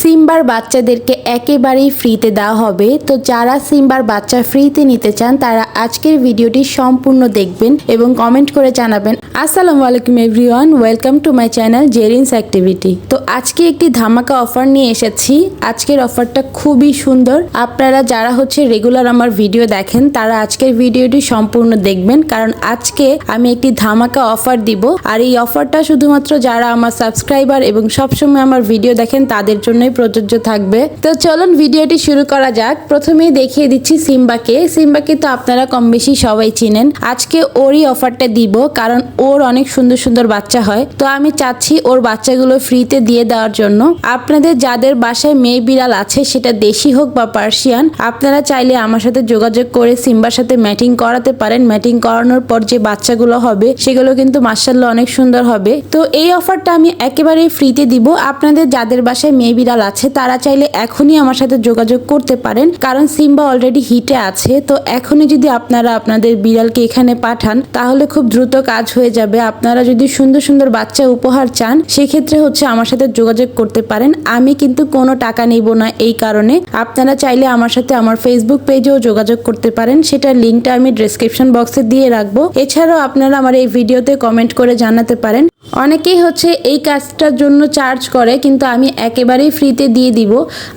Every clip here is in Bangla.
সিম্বার বাচ্চাদেরকে একেবারেই ফ্রিতে দেওয়া হবে। তো যারা সিম্বার বাচ্চা ফ্রিতে নিতে চান, তারা আজকের ভিডিওটি সম্পূর্ণ দেখবেন এবং কমেন্ট করে জানাবেন। আসসালামু আলাইকুম everyone, welcome to my channel Jerin's activity. তো আজকে একটি ধামাকা অফার নিয়ে এসেছি। আজকের অফারটা খুবই সুন্দর। আপনারা যারা হচ্ছে রেগুলার আমার ভিডিও দেখেন, তারা আজকের ভিডিওটি সম্পূর্ণ দেখবেন। কারণ আজকে আমি একটি ধামাকা অফার দিব। আর এই অফারটা শুধুমাত্র যারা আমার সাবস্ক্রাইবার এবং সবসময় আমার ভিডিও দেখেন, তাদের জন্যই প্রযোজ্য থাকবে। তো চলুন ভিডিওটি শুরু করা যাক। প্রথমেই দেখিয়ে দিচ্ছি সিম্বাকে। সিম্বাকে তো আপনারা কম বেশি সবাই চিনেন। আজকে ওরই অফারটা দিব, কারণ ওর অনেক সুন্দর সুন্দর বাচ্চা হয়। তো আমি চাচ্ছি ওর বাচ্চাগুলো ফ্রিতে দিয়ে দেওয়ার জন্য। আপনাদের যাদের বাসায় মেয়ে বিড়াল আছে, সেটা দেশি হোক বা পার্সিয়ান, আপনারা চাইলে আমার সাথে যোগাযোগ করে সিম্বার সাথে ম্যাটিং করাতে পারেন। ম্যাটিং করানোর পর যে বাচ্চাগুলো হবে, সেগুলো কিন্তু মার্শাল্লাহ অনেক সুন্দর হবে। তো এই অফারটা আমি একেবারেই ফ্রিতে দিব। আপনাদের যাদের বাসায় মেয়ে বিড়াল আছে, তারা চাইলে এখনই আমার সাথে যোগাযোগ করতে পারেন। কারণ সিম্বা অলরেডি হিটে আছে, তো এখনই যদি আপনারা আপনাদের বিড়ালকে এখানে পাঠান, তাহলে খুব দ্রুত কাজ হয়ে যাবে। আপনারা যদি সুন্দর সুন্দর বাচ্চা উপহার চান, সেক্ষেত্রে হচ্ছে আমার সাথে যোগাযোগ করতে পারেন। আমি কিন্তু কোনো টাকা নিব না এই কারণে। আপনারা চাইলে আমার সাথে আমার ফেসবুক পেজেও যোগাযোগ করতে পারেন। সেটার লিঙ্কটা আমি ডেসক্রিপশন বক্সে দিয়ে রাখব। এছাড়াও আপনারা আমার এই ভিডিওতে কমেন্ট করে জানাতে পারেন। অনেকেই হচ্ছে এই কাজটার জন্য চার্জ করে, কিন্তু আমি একেবারেই ফ্রিতে দিয়ে দিব।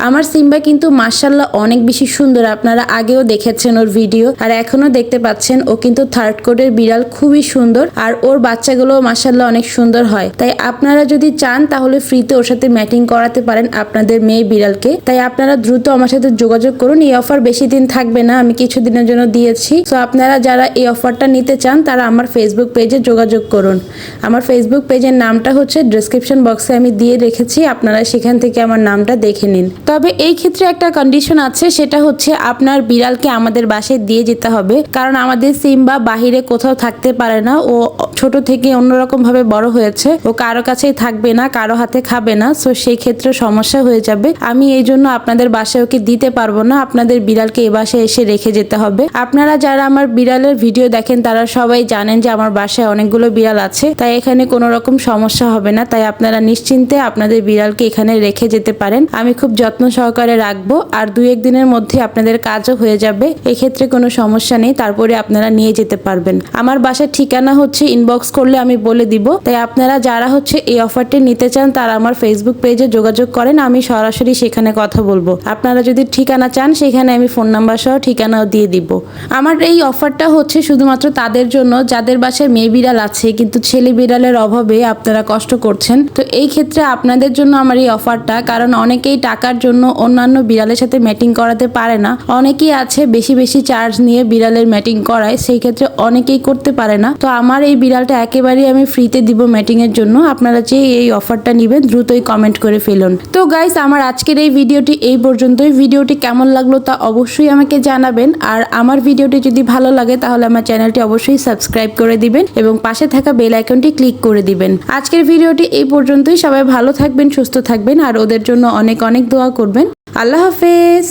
আমার সিম্বা কিন্তু মার্শাল্লাহ অনেক বেশি সুন্দর। আপনারা আগেও দেখেছেন ওর ভিডিও আর এখনও দেখতে পাচ্ছেন, ও কিন্তু থার্ড কোডের বিড়াল খুবই সুন্দর, আর ওর বাচ্চাগুলো মার্শাল্লাহ অনেক সুন্দর হয়। তাই আপনারা যদি চান, তাহলে ফ্রিতে ওর সাথে ম্যাটিং করাতে পারেন আপনাদের মেয়ে বিড়ালকে। তাই আপনারা দ্রুত আমার সাথে যোগাযোগ করুন। এই অফার বেশি দিন থাকবে না, আমি কিছুদিনের জন্য দিয়েছি। তো আপনারা যারা এই অফারটা নিতে চান, তারা আমার ফেসবুক পেজে যোগাযোগ করুন। আমার ফেসবুক পেজের নামটা হচ্ছে ডিসক্রিপশন বক্সে আমি দিয়ে রেখেছি, আপনারা সেখান থেকে আমার নামটা দেখে নিন। তবে এই ক্ষেত্রে একটা কন্ডিশন আছে, সেটা হচ্ছে আপনার বিড়ালকে আমাদের বাসায় দিয়ে যেতে হবে, কারণ আমাদের সিম্বা বাহিরে কোথাও থাকতে পারে না, ও ছোট থেকে অন্যরকম ভাবে বড় হয়েছে, ও কারও কাছেই থাকবে না, কারও হাতে খাবে না সো সেই ক্ষেত্রে সমস্যা হয়ে যাবে। আমি এই জন্য আপনাদের বাসায় ওকে দিতে পারব না, আপনাদের বিড়ালকে এ বাসায় এসে রেখে যেতে হবে। আপনারা যারা আমার বিড়ালের ভিডিও দেখেন, তারা সবাই জানেন যে আমার বাসায় অনেকগুলো বিড়াল আছে, তাই এখানে কোনো রকম সমস্যা হবে না, তাই আপনারা নিশ্চিন্তে আপনাদের বিড়ালকে এখানে রেখে যেতে পারেন। আমি খুব যত্ন সহকারে রাখব, আর দু এক দিনের মধ্যে আপনাদের কাজও হয়ে যাবে, এক্ষেত্রে কোনো সমস্যা নেই, তারপরে আপনারা নিয়ে যেতে পারবেন। আমার বাসার ঠিকানা হচ্ছে ইনবক্স করলে আমি বলে দিব, তাই আপনারা যারা হচ্ছে এই অফারটি নিতে চান, তারা আমার ফেসবুক পেজে যোগাযোগ করেন, আমি সরাসরি সেখানে কথা বলব। আপনারা যদি ঠিকানা চান, সেখানে আমি ফোন নাম্বার সহ ঠিকানাও দিয়ে দিব। আমার এই অফারটা হচ্ছে শুধুমাত্র তাদের জন্য, যাদের বাসায় মেয়ে বিড়াল আছে, কিন্তু ছেলে বিড়ালের অভাবে আপনারা কষ্ট করছেন। তো এই ক্ষেত্রে আপনাদের জন্য আমার এই অফারটা, কারণ অনেকেই টাকার জন্য অন্যান্য বিড়ালের সাথে ম্যাটিং করাতে পারে না। অনেকেই আছে বেশি বেশি চার্জ নিয়ে বিড়ালের ম্যাটিং করায়, সেই ক্ষেত্রে অনেকেই করতে পারে না। তো আমার এই বিড়ালটা একেবারেই আমি ফ্রিতে দিব ম্যাটিং এর জন্য। আপনারা যে এই অফারটা নেবেন, দ্রুতই কমেন্ট করে ফেলুন। তো গাইস, আমার আজকের এই ভিডিওটি এই পর্যন্তই। ভিডিওটি কেমন লাগল তা অবশ্যই আমাকে জানাবেন। আর আমার ভিডিওটি যদি ভালো লাগে, তাহলে আমার চ্যানেলটি অবশ্যই সাবস্ক্রাইব করে দিবেন এবং পাশে থাকা বেল আইকনটি ক্লিক করে দিবেন। আজকের ভিডিওটি এই পর্যন্তই। সবাই ভালো থাকবেন, সুস্থ থাকবেন, আর ওদের জন্য অনেক অনেক দোয়া করবেন। আল্লাহ হাফেজ।